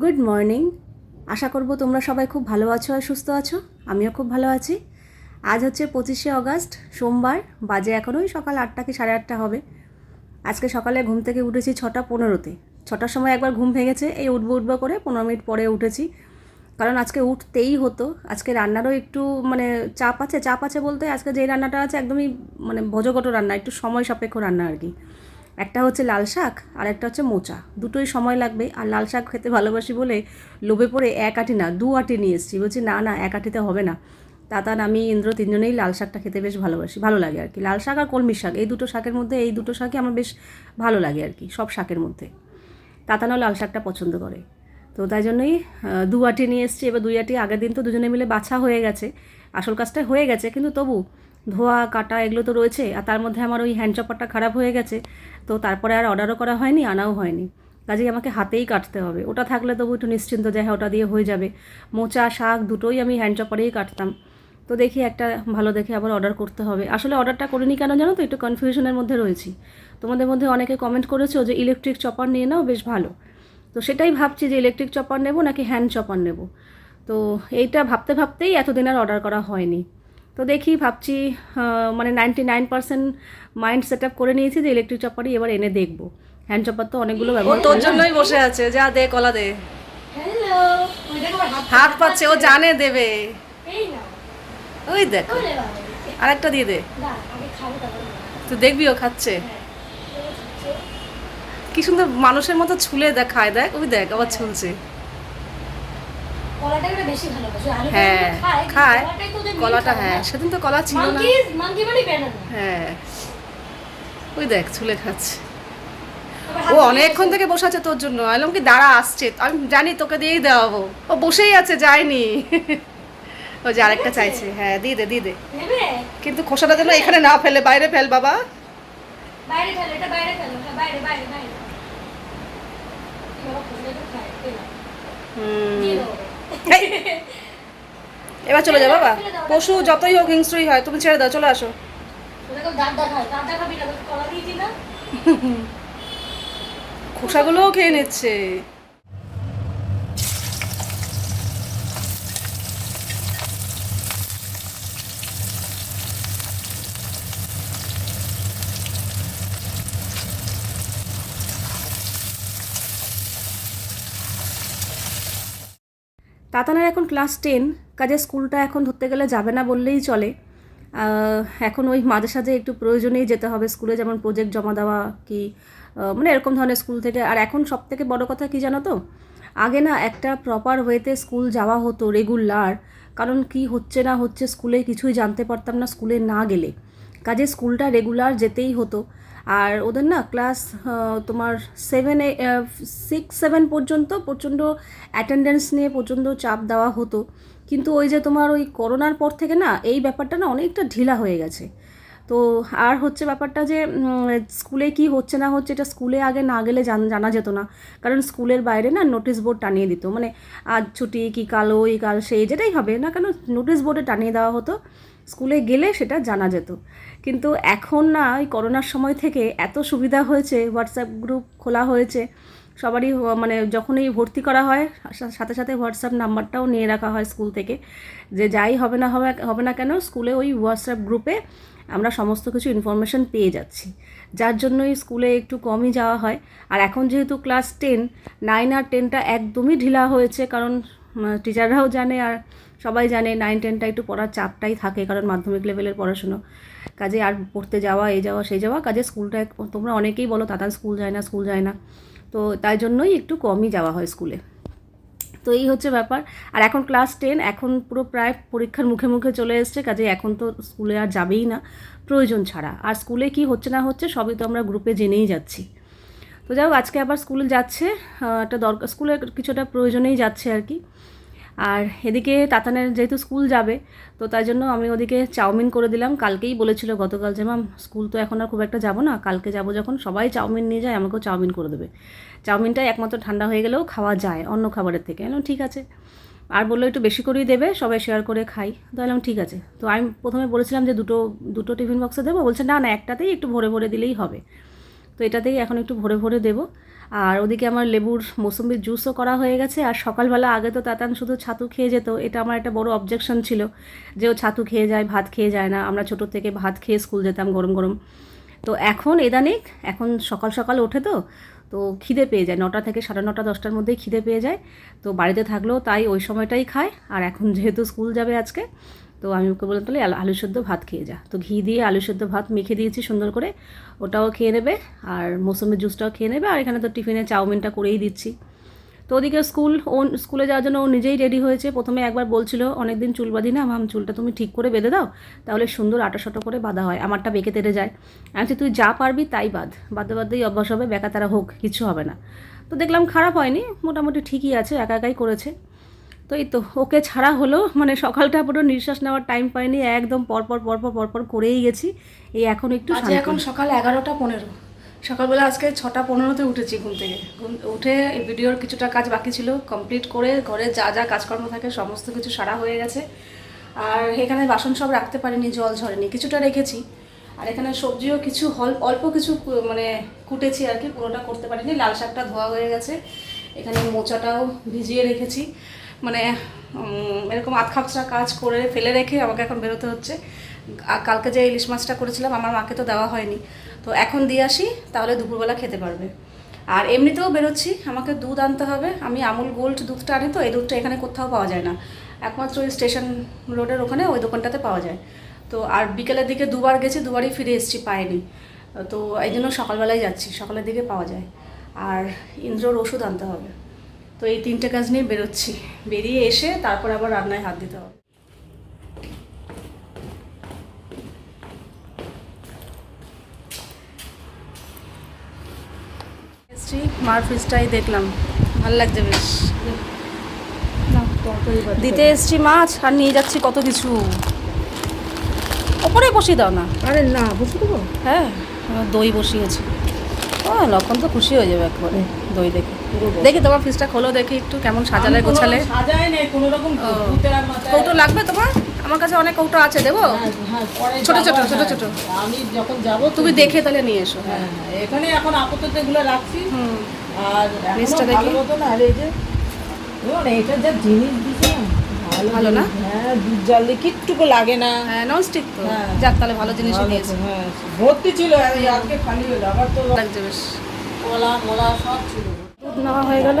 Good morning আশা করব তোমরা সবাই খুব ভালো আছো আর সুস্থ আছো। আমিও খুব ভালো আছি। আজ হচ্ছে পঁচিশে অগাস্ট, সোমবার, বাজে এখন ওই সকাল আটটা কি সাড়ে আটটা হবে। আজকে সকালে ঘুম থেকে উঠেছি ছটা পনেরোতে। ছটার সময় একবার ঘুম ভেঙেছে, এই উঠবো উঠবো করে পনেরো মিনিট পরে উঠেছি। কারণ আজকে উঠতেই হতো। আজকে রান্নারও একটু মানে চাপ আছে চাপ আছে বলতে আজকে যেই রান্নাটা আছে একদমই মানে ভোজগত রান্না, একটু সময় সাপেক্ষ রান্না আর কি। একটা হচ্ছে লাল শাক, আর একটা হচ্ছে মোচা। দুটোই সময় লাগবে। আর লাল শাক খেতে ভালোবাসি বলে লোভে পড়ে এক আটি না, দু আটি নিয়ে এসেছি বলছি, না না, এক আটিতে হবে না। তাতান, আমি, ইন্দ্র তিনজনেই লাল শাকটা খেতে বেশ ভালোবাসি। ভালো লাগে আর কি। লাল শাক আর কলমি শাক, এই দুটো শাকের মধ্যে, এই দুটো শাকই আমার বেশ ভালো লাগে আর কি, সব শাকের মধ্যে। তাতানও লাল শাকটা পছন্দ করে। তো তাই জন্যই দু আটি নিয়ে এসেছি। এবার দুই আটি আগের দিন তো দুজনে মিলে বাছা হয়ে গেছে। আসল কাজটা হয়ে গেছে, কিন্তু তবু ধোয়া, কাটা এগুলো তো রয়েছে। আর তার মধ্যে আমার ওই হ্যান্ড চপারটা খারাপ হয়ে গেছে। তো তারপরে আর অর্ডারও করা হয়নি, আনাও হয়নি। কাজেই আমাকে হাতেই কাটতে হবে। ওটা থাকলে তবু একটু নিশ্চিন্ত যে হ্যাঁ ওটা দিয়ে হয়ে যাবে। মোচা, শাক দুটোই আমি হ্যান্ড চপারেই কাটতাম। তো দেখি একটা ভালো দেখে আবার অর্ডার করতে হবে। আসলে অর্ডারটা করিনি কেন জানো তো? একটু কনফিউশনের মধ্যে রয়েছি। তোমাদের মধ্যে অনেকে কমেন্ট করেছ যে ইলেকট্রিক চপার নিয়ে নাও, বেশ ভালো। তো সেটাই ভাবছি যে ইলেকট্রিক চপার নেব নাকি হ্যান্ড চপার নেব। তো এইটা ভাবতে ভাবতেই এতদিন আর অর্ডার করা হয়নি। তো দেখি ভাবছি মানে ninety nine percent mind set up করে নিয়েছি যে ইলেকট্রিক চপারই এবার এনে দেখব। হ্যান্ড চপার তো অনেকগুলো ব্যবহার তোর জন্যই বসে আছে যা দে কলা দে। হ্যালো ওই দেখো আমার হাত হাত পাচ্ছে। ও জানে দেবে। ওই দেখ। আরেকটা দিয়ে দে। তুই দেখবি ও খাচ্ছে। কি সুন্দর মানুষের মতো ছুলে দেখায় দেখ ওই দেখ আবার ছুলছে। বেশি ভালোবাসি। হ্যাঁ খায় কলাটা হ্যাঁ সেদিন তো কলা ছিল না। হ্যাঁ। ওই দেখ ছুলে খাচ্ছে। ও অনেকক্ষণ থেকে বসে আছে তোর জন্য। আলম কি দাঁড়া আসছে। আমি জানি তোকে দিয়েই দেওয়াবো ও বসেই আছে যায়নি। ও যে আরেকটা চাইছে। হ্যাঁ দিয়ে দে দিয়ে দে। কিন্তু খোসাটা যেন এখানে না ফেলে বাইরে ফেল বাবা। বাইরে ফেলো এটা বাইরে ফেলো। হ্যাঁ বাইরে বাইরে বাইরে। হুম। এবার চলে যাও বাবা। পশু যতই হোক হিংস্রই হয় তুমি ছেড়ে দাও চলে আসো। খোসাগুলোও খেয়ে নিচ্ছে। তাতানের এখন ক্লাস টেন, কাজে স্কুলটা এখন ধরতে গেলে যাবে না বললেই চলে। এখন ওই মাঝে সাঝে একটু প্রয়োজনেই যেতে হবে স্কুলে, যেমন প্রজেক্ট জমা দেওয়া কি মানে এরকম ধরনের স্কুল থেকে। আর এখন সব থেকে বড় কথা কি জানো তো? আগে না একটা প্রপার ওয়েতে স্কুল যাওয়া হতো রেগুলার কারণ কি হচ্ছে না হচ্ছে স্কুলে কিছুই জানতে পারতাম না, স্কুলে না গেলে। কাজে স্কুলটা রেগুলার যেতেই হতো। আর ওদের না ক্লাস তোমার সেভেনে সিক্স সেভেন পর্যন্ত প্রচণ্ড অ্যাটেন্ডেন্স নিয়ে প্রচণ্ড চাপ দেওয়া হতো। কিন্তু ওই যে তোমার ওই করোনার পর থেকে না এই ব্যাপারটা না অনেকটা ঢিলা হয়ে গেছে। তো আর হচ্ছে ব্যাপারটা যে স্কুলে কি হচ্ছে না হচ্ছে এটা স্কুলে আগে না গেলে জান- জানা যেত না। কারণ স্কুলের বাইরে না নোটিশ বোর্ড টানিয়ে দিত। মানে আজ ছুটি, কি কাল ওই, কাল সেই, যেটাই হবে না কেন নোটিশ বোর্ডে টানিয়ে দেওয়া হতো। স্কুলে গেলে সেটা জানা যেত। কিন্তু এখন না ওই করোনার সময় থেকে এত সুবিধা হয়েছে হোয়াটসঅ্যাপ গ্রুপ খোলা হয়েছে, সবারই মানে যখনই ভর্তি করা হয় সাথে সাথে হোয়াটসঅ্যাপ নাম্বারটাও নিয়ে রাখা হয় স্কুল থেকে, যে যাই হবে না হবে হবে না কেন, স্কুলে ওই হোয়াটসঅ্যাপ গ্রুপে আমরা সমস্ত কিছু ইনফরমেশন পেয়ে যাচ্ছি। যার জন্যই স্কুলে একটু কমই যাওয়া হয়। আর এখন যেহেতু ক্লাস টেন নাইন আর টেনটা একদমই ঢিলা হয়েছে, কারণ টিচাররাও জানে আর সবাই জানে নাইন টেনটা একটু পড়ার চাপটাই থাকে, কারণ মাধ্যমিক লেভেলের পড়াশুনো। কাজে আর পড়তে যাওয়া এই যাওয়া সেই যাওয়া, কাজে স্কুলটা তোমরা অনেকেই বলো তাতান স্কুল যায় না স্কুল যায় না। তো তাই জন্যই একটু কমই যাওয়া হয় স্কুলে তো এই হচ্ছে ব্যাপার। আর এখন ক্লাস টেন এখন পুরো প্রায় পরীক্ষার মুখে মুখে চলে এসছে, কাজে এখন তো স্কুলে আর যাবেই না, প্রয়োজন ছাড়া। আর স্কুলে কি হচ্ছে না হচ্ছে সবই তো আমরা গ্রুপে জেনেই যাচ্ছি। তো যাই হোক, আজকে আবার স্কুলে যাচ্ছে একটা দরকার, স্কুলের কিছুটা প্রয়োজনেই যাচ্ছে আর কি। আর এদিকে তাতানের যেহেতু স্কুল যাবে, তো তাই জন্য আমি ওদিকে চাউমিন করে দিলাম। কালকেই বলেছিল গতকাল যে ম্যাম স্কুল তো এখন আর খুব একটা যাব না, কালকে যাব যখন সবাই চাউমিন নিয়ে যায়, আমাকেও চাউমিন করে দেবে। চাউমিনটাই একমাত্র ঠান্ডা হয়ে গেলেও খাওয়া যায়, অন্য খাবারের থেকে। আমি ঠিক আছে। আর বলল, একটু বেশি করেই দেবে, সবাই শেয়ার করে খাই। তো বললাম, ঠিক আছে। তো আমি প্রথমে বলেছিলাম যে, দুটো দুটো টিফিন বক্সে দেবো। বলছে, না না, একটাতেই একটু ভরে ভরে দিলেই হবে। তো এটাতেই এখন একটু ভরে ভরে দেবো। আর ওদিকে আমার লেবুর মৌসুমির জুসও করা হয়ে গেছে, আর সকালবেলা আগে তো তাতান শুধু ছাতু খেয়ে যেত, এটা আমার একটা বড় অবজেকশন ছিল যে ও ছাতু খেয়ে যায়, ভাত খেয়ে যায় না। আমরা ছোটো থেকে ভাত খেয়ে স্কুল যেতাম গরম গরম। তো এখন এদানিক এখন সকাল সকাল ওঠে তো তো খিদে পেয়ে যায়। নটা থেকে সাড়ে নটা, দশটার মধ্যেই খিদে পেয়ে যায়। তো বাড়িতে থাকলেও তাই ওই সময়টাই খায়। আর এখন যেহেতু স্কুল যাবে আজকে তো আমি ওকে বললাম, তাহলে আলু- সেদ্ধ ভাত খেয়ে যা। তো ঘি দিয়ে আলু সেদ্ধ ভাত মেখে দিয়েছি সুন্দর করে। ওটাও খেয়ে নেবে আর মৌসুমের জুসটাও খেয়ে নেবে। আর এখানে তো টিফিনে চাউমিনটা করেই দিচ্ছি। তো ওদিকে স্কুল, ও স্কুলে যাওয়ার জন্য ও নিজেই রেডি হয়েছে। প্রথমে একবার বলছিল, অনেকদিন চুল বাঁধি না, মাম, চুলটা তুমি ঠিক করে বেঁধে দাও, তাহলে সুন্দর আটাশটো করে বাঁধা হয়, আমারটা বেঁকে তেড়ে যায়। আমি তুই যা পারবি তাই বাঁধ, বাঁধতে, বাঁধতেই অভ্যাস হবে বেকা তারা হোক, কিছু হবে না। তো দেখলাম খারাপ হয়নি, মোটামুটি ঠিকই আছে, একা একাই করেছে। তো এই তো ওকে ছাড়া হলো মানে সকালটা পুরো নিঃশ্বাস নেওয়ার টাইম পাইনি একদম পরপর পরপর পরপর করেই গেছি। এই এখন একটু আজকে এখন সকাল এগারোটা পনেরো। সকালবেলা আজকে ছটা পনেরোতে উঠেছি ঘুম থেকে। ঘুম উঠে ভিডিওর কিছুটা কাজ বাকি ছিল কমপ্লিট করে ঘরে যা যা কাজকর্ম থাকে সমস্ত কিছু সারা হয়ে গেছে। আর এখানে বাসন সব রাখতে পারিনি জল ঝরেনি কিছুটা রেখেছি। আর এখানে সবজিও কিছু হল অল্প কিছু মানে কুটেছি আর কি পুরোটা করতে পারিনি। লাল শাকটা ধোয়া হয়ে গেছে। এখানে মোচাটাও ভিজিয়ে রেখেছি। মানে এরকম আধ খাপসা কাজ করে ফেলে রেখে আমাকে এখন বেরোতে হচ্ছে। কালকে যে ইলিশ মাছটা করেছিলাম, আমার মাকে তো দেওয়া হয়নি। তো এখন দিয়ে আসি, তাহলে দুপুরবেলা খেতে পারবে। আর এমনিতেও বেরোচ্ছি, আমাকে দুধ আনতে হবে। আমি আমুল গোল্ড দুধটা আনি তো, এই দুধটা এখানে কোথাও পাওয়া যায় না। একমাত্র ওই স্টেশন রোডের ওখানে ওই দোকানটাতে পাওয়া যায়। তো আর বিকেলের দিকে দুবার গেছি, দুবারই ফিরে এসেছি পাইনি। তো এই জন্য সকালবেলায় যাচ্ছি, সকালের দিকে পাওয়া যায়। আর ইন্দ্রর ওষুধ আনতে হবে। তো এই তিনটে কাজ নিয়ে বেরোচ্ছি। বেরিয়ে এসে তারপর আবার রান্নায় হাত দিতে হবে। মার ফ্রিজটাই দেখলাম। ভালো লাগছে বেশ। দিতে এসছি মাছ আর নিয়ে যাচ্ছি কত কিছু। ওপরে বসিয়ে দাও না। আরে না বুঝতে দেবো? হ্যাঁ আমার দই বসিয়েছি। ও লক্ষণ তো খুশি হয়ে যাবে একবারে দই দেখে। দেখি তোমার ফ্রিজটা খোলো দেখি একটু কেমন সাজালে গোছালে। সাজায় নেই কোনো রকম কৌটো লাগবে তোমার? আমার কাছে অনেক কৌটো আছে দেবো? হ্যাঁ, হ্যাঁ, ছোট ছোট, ছোট হ্যাঁ। ছোট। আমি যখন যাব তুমি দেখে তাহলে নিয়ে এসো হ্যাঁ। এখানে এখন আপাতত এগুলো রাখছি। আর ফ্রিজটা দেখি। না আর এই যে এটা যা জিনিস দিছে ভালো না? হ্যাঁ দুধ জাল দিয়ে কিটটুকু লাগে না। হ্যাঁ ননস্টিক তো। হ্যাঁ। যাক তাহলে ভালো জিনিসই ভালো দিয়েছে। হ্যাঁ ভর্তি ছিল আজকে খালি হলো আবার তো লাগছে বেশ। কলা মলা সব ছিল। দুধ নেওয়া হয়ে গেল।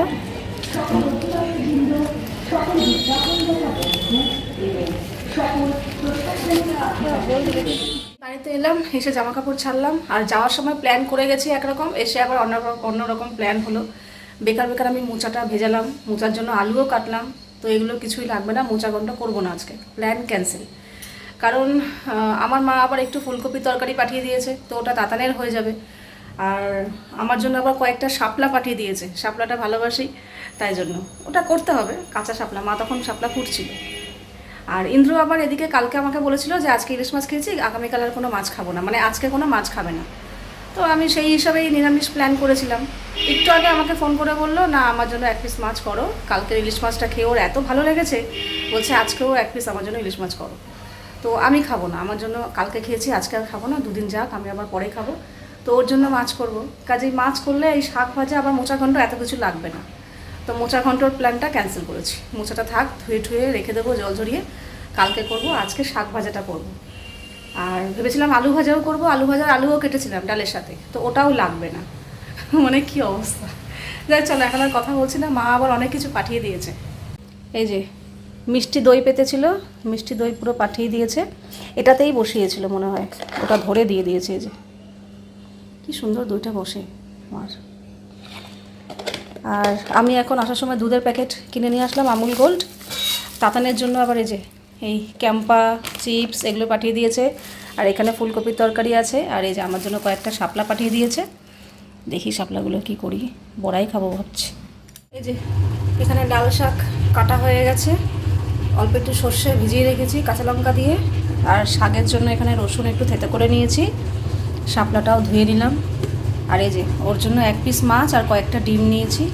বাড়িতে এলাম এসে জামা কাপড় ছাড়লাম আর যাওয়ার সময় প্ল্যান করে গেছি একরকম এসে আবার অন্য অন্যরকম প্ল্যান হলো। বেকার বেকার আমি মোচাটা ভেজালাম মোচার জন্য আলুও কাটলাম তো এগুলো কিছুই লাগবে না মোচা গন্ড করব না আজকে। প্ল্যান ক্যান্সেল কারণ আমার মা আবার একটু ফুলকপি তরকারি পাঠিয়ে দিয়েছে, তো ওটা তাতানের হয়ে যাবে। আর আমার জন্য আবার কয়েকটা শাপলা পাঠিয়ে দিয়েছে, শাপলাটা ভালোবাসি, তাই জন্য। ওটা করতে হবে, কাঁচা শাপলা, মা তখন শাপলা ফুটছিল আর ইন্দ্র আবার এদিকে কালকে আমাকে বলেছিল যে, আজকে ইলিশ মাছ খেয়েছি, আগামীকাল আর কোনো মাছ খাব না। মানে আজকে কোনো মাছ খাবে না। তো আমি সেই হিসাবেই নিরামিষ প্ল্যান করেছিলাম। একটু আগে আমাকে ফোন করে বলল, না, আমার জন্য এক পিস মাছ করো। কালকের ইলিশ মাছটা খেয়ে ওর এত ভালো লেগেছে। বলছে, আজকেও এক পিস আমার জন্য ইলিশ মাছ করো। তো আমি খাব না, আমার জন্য কালকে খেয়েছি, আজকে আর খাব না, দুদিন যাক, আমি আবার পরে খাব। তো ওর জন্য মাছ করব। কাজেই মাছ করলে এই শাক ভাজা আবার মোচা ঘন্ট এত কিছু লাগবে না। তো মোচা ঘন্টর প্ল্যানটা ক্যান্সেল করেছি। মোচাটা থাক, ধুয়ে ঠুয়ে রেখে দেবো জল ঝরিয়ে। কালকে করব, আজকে শাক ভাজাটা করব। আর ভেবেছিলাম আলু ভাজাও করব, আলু ভাজার আলুও কেটেছিলাম ডালের সাথে, তো ওটাও লাগবে না। মানে কি অবস্থা? যাই চলো, এখন আর কথা বলছি না, মা আবার অনেক কিছু পাঠিয়ে দিয়েছে। এই যে, মিষ্টি দই পেতেছিল, মিষ্টি দই পুরো পাঠিয়ে দিয়েছে, এটাতেই বসিয়েছিল মনে হয়, ওটা ধরে দিয়ে দিয়েছে এই যে। কি সুন্দর দইটা বসে, আমার। আর আমি এখন আসার সময় দুধের প্যাকেট কিনে নিয়ে আসলাম, আমুল গোল্ড, তাতানের জন্য আবার এই যে এই ক্যাম্পা, চিপস এগুলো পাঠিয়ে দিয়েছে। আর এখানে ফুলকপির তরকারি আছে। আর এই যে আমার জন্য কয়েকটা শাপলা পাঠিয়ে দিয়েছে। দেখি শাপলাগুলো কি করি। বড়াই খাব ভাবছি। এই যে এখানে ডাল শাক কাটা হয়ে গেছে। অল্প একটু সর্ষে ভিজিয়ে রেখেছি কাঁচা লঙ্কা দিয়ে। আর শাকের জন্য এখানে রসুন একটু থেতে করে নিয়েছি। শাপলাটাও ধুয়ে নিলাম। আর এই যে ওর জন্য এক পিস মাছ আর কয়েকটা ডিম নিয়েছি।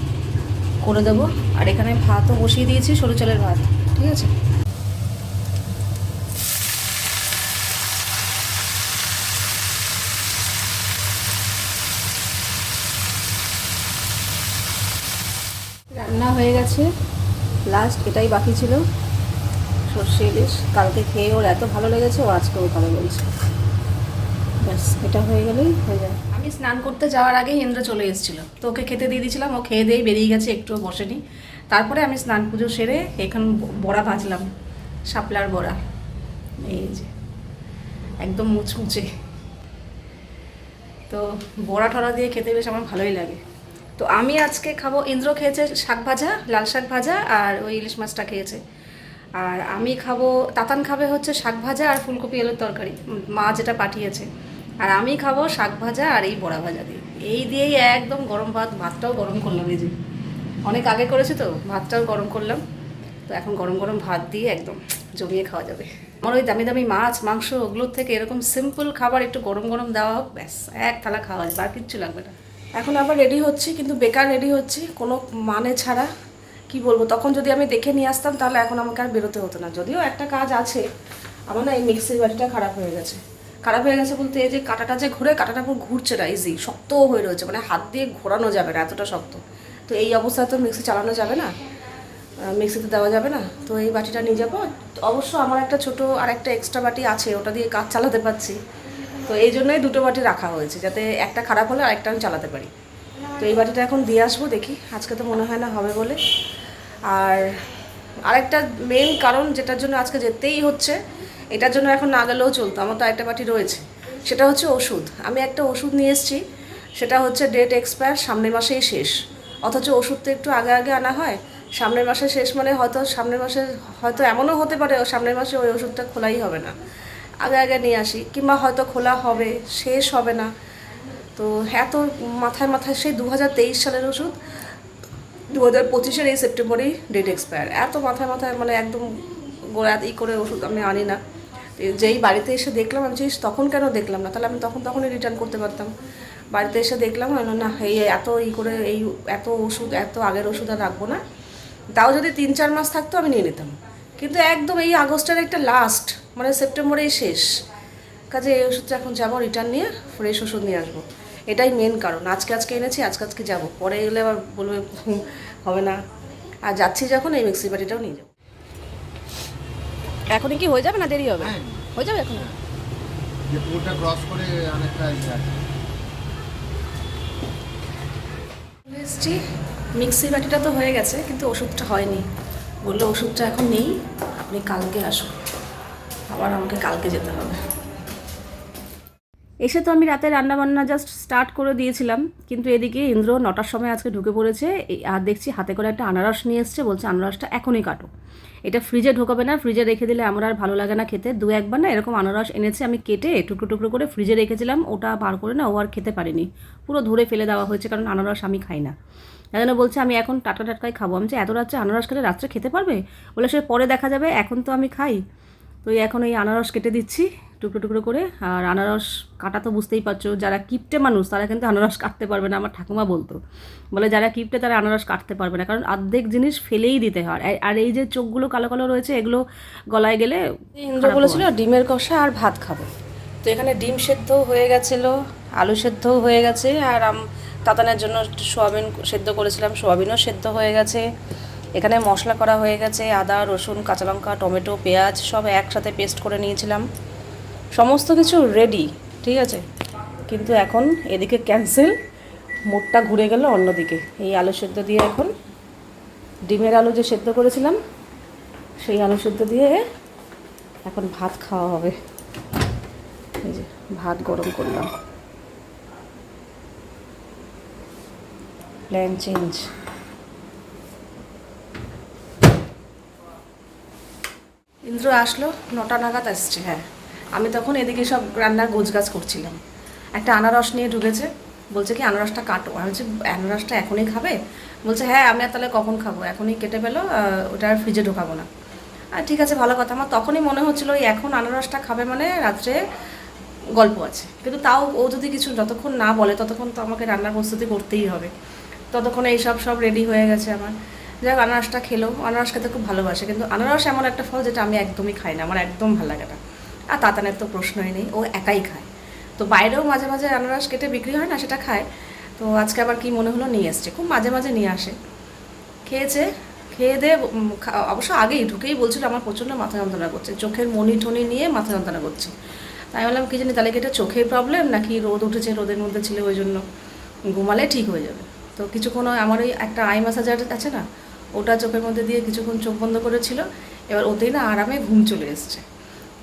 করে দেবো। আর এখানে ভাতও বসিয়ে দিয়েছি সরু চালের ভাত। ঠিক আছে? হয়ে গেছে লাস্ট এটাই বাকি ছিল। সর্ষে ইলিশ কালকে খেয়ে ওর এত ভালো লেগেছে, ও আজকেও ভালো বলছে। ব্যাস, এটা হয়ে গেলেই হয়ে যায়। আমি স্নান করতে যাওয়ার আগে ইন্দ্র চলে এসেছিল। তো ওকে খেতে দিয়ে দিয়েছিলাম, ও খেয়ে দিয়ে বেরিয়ে গেছে, একটুও বসেনি। তারপরে আমি স্নান পুজো সেরে এখন বড়া ভাজলাম, শাপলার বড়া। এই যে, একদম মুচমুচে। তো বড়া টড়া দিয়ে খেতে বেশ আমার ভালোই লাগে। তো আমি আজকে খাব ইন্দ্র খেয়েছে শাক ভাজা, লাল শাক ভাজা আর ওই ইলিশ মাছটা খেয়েছে। আর আমি খাব, তাতান খাবে হচ্ছে শাক ভাজা আর ফুলকপি আলুর তরকারি মা যেটা পাঠিয়েছে। আর আমি খাব শাক ভাজা আর এই বড়া ভাজা দিয়ে। এই দিয়েই একদম গরম ভাত, ভাতটাও গরম করলাম এই যে। অনেক আগে করেছি তো, ভাতটাও গরম করলাম। তো এখন গরম গরম ভাত দিয়ে একদম জমিয়ে খাওয়া যাবে। আমার ওই দামি দামি মাছ, মাংস ওগুলোর থেকে এরকম সিম্পল খাবার একটু গরম গরম দেওয়া হোক, ব্যাস, এক থালা খাওয়া যাবে আর কিচ্ছু লাগবে না। এখন আবার রেডি হচ্ছি, কিন্তু বেকার রেডি হচ্ছি, কোনো মানে ছাড়া, কি বলব? তখন যদি আমি দেখে নিয়ে আসতাম, তাহলে এখন আমাকে আর বেরোতে হতো না। যদিও একটা কাজ আছে, আমার না এই মিক্সির বাটিটা খারাপ হয়ে গেছে। খারাপ হয়ে গেছে বলতে এই যে কাঁটাটা যে ঘুরে, কাঁটাটা পুরো ঘুরছে না ইজি শক্তও হয়ে রয়েছে মানে হাত দিয়ে ঘোরানো যাবে না, এতটা শক্ত। তো এই অবস্থায় তো মিক্সি চালানো যাবে না মিক্সিতে দেওয়া যাবে না। তো এই বাটিটা নিয়ে যাব। অবশ্য আমার একটা ছোট আর একটা এক্সট্রা বাটি আছে, ওটা দিয়ে কাজ চালাতে পারছি। তো এই জন্যই দুটো বাটি রাখা হয়েছে, যাতে একটা খারাপ হলে আরেকটা আমি চালাতে পারি। তো এই বাটিটা এখন দিয়ে আসব, দেখি। আজকে তো মনে হয় না হবে বলে। আর আরেকটা মেন কারণ যেটার জন্য আজকে যেতেই হচ্ছে, এটার জন্য এখন না গেলেও চলতো। আমার তো একটা বাটি রয়েছে। সেটা হচ্ছে ওষুধ। আমি একটা ওষুধ নিয়ে এসেছি, সেটা হচ্ছে ডেট এক্সপায়ার সামনের মাসেই শেষ। অথচ ওষুধ তো একটু আগে আগে আনা হয়। সামনের মাসে শেষ মানে হয়তো সামনের মাসে হয়তো এমনও হতে পারে সামনের মাসে ওই ওষুধটা খোলাই হবে না। আগে আগে নিয়ে আসি, কিংবা হয়তো খোলা হবে, শেষ হবে না। তো এত মাথায় মাথায় সেই দু হাজার তেইশ সালের ওষুধ দু হাজার পঁচিশের এই সেপ্টেম্বরেই ডেট এক্সপায়ার এত মাথায় মাথায় মানে একদম গোড়া ই করে ওষুধ আমি আনি না। যেই বাড়িতে এসে দেখলাম, আমি জিনিস তখন কেন দেখলাম না? তাহলে আমি তখন তখনই রিটার্ন করতে পারতাম। বাড়িতে এসে দেখলাম না, এই এত ই করে, এই এত ওষুধ, এত আগের ওষুধ আর রাখব না। তাও যদি তিন চার মাস থাকতো, আমি নিয়ে নিতাম। কিন্তু একদম এই আগস্টের একটা লাস্ট মানে সেপ্টেম্বরেই শেষ। কাজে এই ওষুধটা এখন যাব রিটার্ন নিয়ে ফ্রেশ ওষুধ নিয়ে আসব। এটাই মেন কারণ। আজকে আজকে এনেছি আজকে আজকে যাব। পরে এলে আবার বলবে হবে না। আর যাচ্ছি যখন এই মিক্সি বাটিটাও নিয়ে যাব। এখনই কি হয়ে যাবে না দেরি হবে? হ্যাঁ। হয়ে যাবে এখন যে পুরোটা ক্রস করে অনেকটা এসছি। মিক্সি বাটিটা তো হয়ে গেছে কিন্তু ওষুধটা হয়নি। বলল, ওষুধটা এখন নেই, আপনি কালকে আসুন। আবার আমাকে কালকে যেতে হবে। এসে তো আমি রাতে রান্না বান্না জাস্ট স্টার্ট করে দিয়েছিলাম, কিন্তু এদিকে ইন্দ্র নটার সময় আজকে ঢুকে পড়েছে আর দেখছি হাতে করে একটা আনারস নিয়ে এসছে, বলছে আনারসটা এখনই কাটো। এটা ফ্রিজে ঢোকাবে না ফ্রিজে রেখে দিলে আমার আর ভালো লাগে না খেতে। দু একবার না এরকম আনারস এনেছে, আমি কেটে টুকরো টুকরো করে ফ্রিজে রেখেছিলাম, ওটা বার করে না ও আর খেতে পারিনি। পুরো ধরে ফেলে দেওয়া হয়েছে, কারণ আনারস আমি খাই না। জন্য বলছে আমি এখন টাটকা টাটকাই খাব। আমি যে এত রাত্রে আনারস খেলে রাত্রে খেতে পারবে? বলে সে পরে দেখা যাবে এখন তো আমি খাই। তো এই এখন এই আনারস কেটে দিচ্ছি টুকরো টুকরো করে। আর আনারস কাটা তো বুঝতেই পারছ যারা কিপটে মানুষ তারা কিন্তু আনারস কাটতে পারবে না আমার ঠাকুমা বলতো। বলে যারা কিপটে তারা আনারস কাটতে পারবে না। কারণ অর্ধেক জিনিস ফেলেই দিতে হয়। আর- আর এই যে চোখগুলো কালো কালো রয়েছে এগুলো গলায় গেলে ইন্দ্র বলেছিল ডিমের কষা আর ভাত খাব। তো এখানে ডিম সেদ্ধ হয়ে গেছিল আলু সেদ্ধ হয়ে গেছে আর আম তাতানের জন্য সোয়াবিন সেদ্ধ করেছিলাম, সোয়াবিনও সেদ্ধ হয়ে গেছে। এখানে মশলা করা হয়ে গেছে, আদা, রসুন, কাঁচা লঙ্কা, টমেটো, পেঁয়াজ, সব একসাথে পেস্ট করে নিয়েছিলাম। সমস্ত কিছু রেডি ঠিক আছে? কিন্তু এখন এদিকে ক্যান্সেল মোটটা ঘুরে গেল অন্যদিকে। এই আলু সেদ্ধ দিয়ে এখন ডিমের আলু যে সেদ্ধ করেছিলাম, সেই আলু সেদ্ধ দিয়ে এখন ভাত খাওয়া হবে। এই যে, ভাত গরম করলাম। প্ল্যান চেঞ্জ ইন্দ্র আসলো, নটা নাগাদ আসছে হ্যাঁ। আমি তখন এদিকে সব রান্নার গোছগাছ করছিলাম। একটা আনারস নিয়ে ঢুকেছে, বলছে কি, আনারসটা কাটো। আমি বলছি, আনারসটা এখনই খাবে? বলছে হ্যাঁ আমি আর তাহলে কখন খাব? এখনই কেটে পেল ওটা আর ফ্রিজে ঢোকাবো না। আর ঠিক আছে, ভালো কথা। আমার তখনই মনে হচ্ছিল এখন আনারসটা খাবে মানে রাত্রে গল্প আছে। কিন্তু তাও ও যদি কিছু যতক্ষণ না বলে, ততক্ষণ তো আমাকে রান্নার প্রস্তুতি করতেই হবে। ততক্ষণে এইসব সব রেডি হয়ে গেছে আমার। যাই হোক, আনারসটা খেলো। আনারস খেতে খুব ভালোবাসে, কিন্তু আনারস এমন একটা ফল যেটা আমি একদমই খাই না, আমার একদম ভালো লাগে না। আর তাতানের তো প্রশ্নই নেই, ও একাই খায়। তো বাইরেও মাঝে মাঝে আনারস কেটে বিক্রি হয় না, সেটা খায়। তো আজকে আবার কি মনে হলো, নিয়ে এসছে, খুব মাঝে মাঝে নিয়ে আসে। খেয়েছে, খেয়ে খা- অবশ্য আগেই ঢুকেই বলছিল, আমার প্রচণ্ড মাথা যন্ত্রণা করছে, চোখের মনি টনি নিয়ে মাথা যন্ত্রণা করছে। তাই বললাম কি জানি তাহলে কি এটা চোখের প্রবলেম নাকি রোদ উঠেছে, রোদের মধ্যে ছিল, ওই জন্য। ঘুমালে ঠিক হয়ে যাবে। তো কিছুক্ষণ আমার ওই একটা আই ম্যাসাজার আছে না, ওটা চোখের মধ্যে দিয়ে কিছুক্ষণ চোখ বন্ধ করেছিল, এবার ওতেই না আরামে ঘুম চলে এসছে।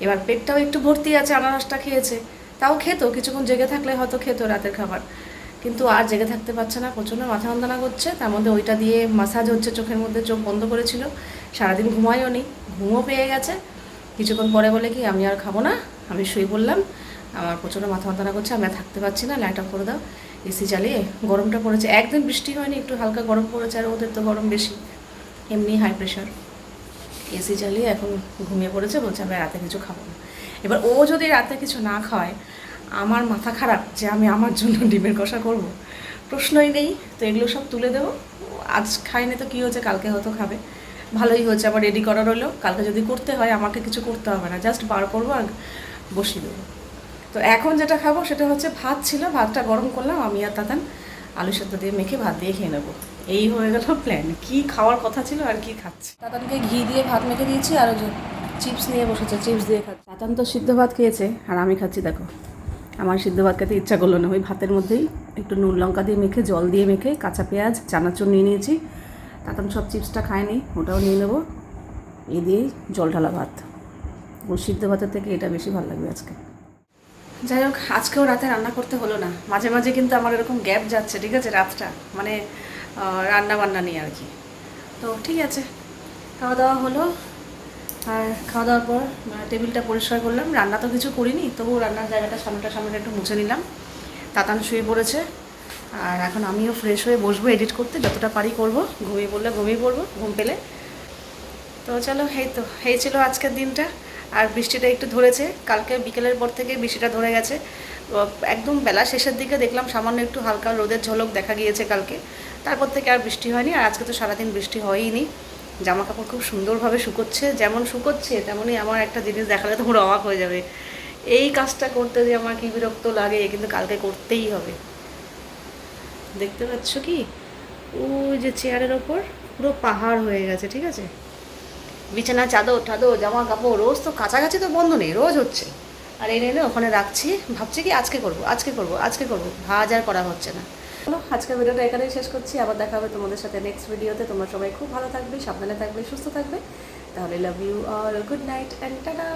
এবার পেটটাও একটু ভর্তি আছে, আনারসটা খেয়েছে, তাও খেত, কিছুক্ষণ জেগে থাকলে হয়তো খেত রাতের খাবার। কিন্তু আর জেগে থাকতে পারছে না, প্রচণ্ড মাথা যন্ত্রণা করছে, তার মধ্যে ওইটা দিয়ে মাসাজ হচ্ছে চোখের মধ্যে, চোখ বন্ধ করেছিল। সারাদিন ঘুমায়ও নি, ঘুমও পেয়ে গেছে। কিছুক্ষণ পরে বলে কি, আমি আর খাব না, আমি শুয়ে পড়লাম, আমার প্রচণ্ড মাথা যন্ত্রণা করছে, আমি আর থাকতে পারছি না অফ করে দাও। এসি চালিয়ে গরমটা পড়েছে। একদিন বৃষ্টি হয়নি, একটু হালকা গরম পড়েছে আর ওদের তো গরম বেশি। এমনি হাই প্রেশার এসি চালিয়ে এখন ঘুমিয়ে পড়েছে, বলছে আমি রাতে কিছু খাব না। এবার ও যদি রাতে কিছু না খায়, আমার মাথা খারাপ যে আমি আমার জন্য ডিমের কষা করব। প্রশ্নই নেই, তো এগুলো সব তুলে দেবো। আজ খাইনি তো কী হচ্ছে কালকে হয়তো খাবে। ভালোই হয়েছে, আবার রেডি করা রইল কালকে যদি করতে হয়, আমাকে কিছু করতে হবে না। জাস্ট বার করব আর বসিয়ে দেবো। তো এখন যেটা খাব সেটা হচ্ছে ভাত ছিল ভাতটা গরম করলাম আমি আর তাতান আলু সেদ্ধ দিয়ে মেখে ভাত দিয়ে খেয়ে নেব। এই হয়ে গেল প্ল্যান কি খাওয়ার কথা ছিল আর কি খাচ্ছি। তাতানকে ঘি দিয়ে ভাত মেখে দিয়েছি আর চিপস নিয়ে বসেছে চিপস দিয়ে খাচ্ছে। তাতান তো সিদ্ধ ভাত খেয়েছে আর আমি খাচ্ছি দেখো। আমার সিদ্ধ ভাত খেতে ইচ্ছা করল না ওই ভাতের মধ্যেই একটু নুন লঙ্কা দিয়ে মেখে জল দিয়ে মেখে কাঁচা পেঁয়াজ চানাচুর নিয়ে নিয়েছি। তাতান সব চিপসটা খায়নি ওটাও নিয়ে নেব। এই দিয়েই জল ঢালা ভাত। ও সিদ্ধ ভাতের থেকে এটা বেশি ভালো লাগবে আজকে। যাই হোক আজকেও রাতে রান্না করতে হলো না। মাঝে মাঝে কিন্তু আমার এরকম গ্যাপ যাচ্ছে ঠিক আছে রাতটা। মানে রান্না বান্না নিয়ে আর কি। তো ঠিক আছে খাওয়া দাওয়া হলো। আর খাওয়া দাওয়ার পর আহ, টেবিলটা পরিষ্কার করলাম। রান্না তো কিছু করিনি তবুও রান্নার জায়গাটা সামনেটা সামনেটা একটু মুছে নিলাম। তাতান শুয়ে পড়েছে। আর এখন আমিও ফ্রেশ হয়ে বসবো এডিট করতে। যতটা পারি করব। ঘুমিয়ে পড়লে ঘুমিয়ে পড়ব ঘুম পেলে। তো চলো এই তো এই ছিল আজকের দিনটা। আর বৃষ্টিটা একটু ধরেছে। কালকে বিকেলের পর থেকে বৃষ্টিটা ধরে গেছে। একদম বেলা শেষের দিকে দেখলাম সামান্য একটু হালকা রোদের ঝলক দেখা গিয়েছে কালকে। তারপর থেকে আর বৃষ্টি হয়নি আর আজকে তো সারাদিন বৃষ্টি হয়ইনি। জামা কাপড় খুব সুন্দরভাবে শুকোচ্ছে, যেমন শুকোচ্ছে তেমনই আমার একটা জিনিস দেখালে তোমরা অবাক হয়ে যাবে। এই কাজটা করতে যে আমার কি বিরক্ত লাগে কিন্তু কালকে করতেই হবে। দেখতে পাচ্ছ কি? ওই যে চেয়ারের ওপর পুরো পাহাড় হয়ে গেছে, ঠিক আছে? বিছানা, চাদর টাদর, জামা কাপড়, রোজ তো কাছাকাছি তো বন্ধ নেই, রোজ হচ্ছে। আর এনে এনে ওখানে রাখছি, ভাবছি কি আজকে করব আজকে করব আজকে করব ভাজ আর করা হচ্ছে না। চলো, আজকের ভিডিওটা এখানেই শেষ করছি, আবার দেখা হবে তোমাদের সাথে নেক্সট ভিডিওতে তোমরা সবাই খুব ভালো থাকবে, সাবধানে থাকবে, সুস্থ থাকবে। তাহলে love you all good night and tata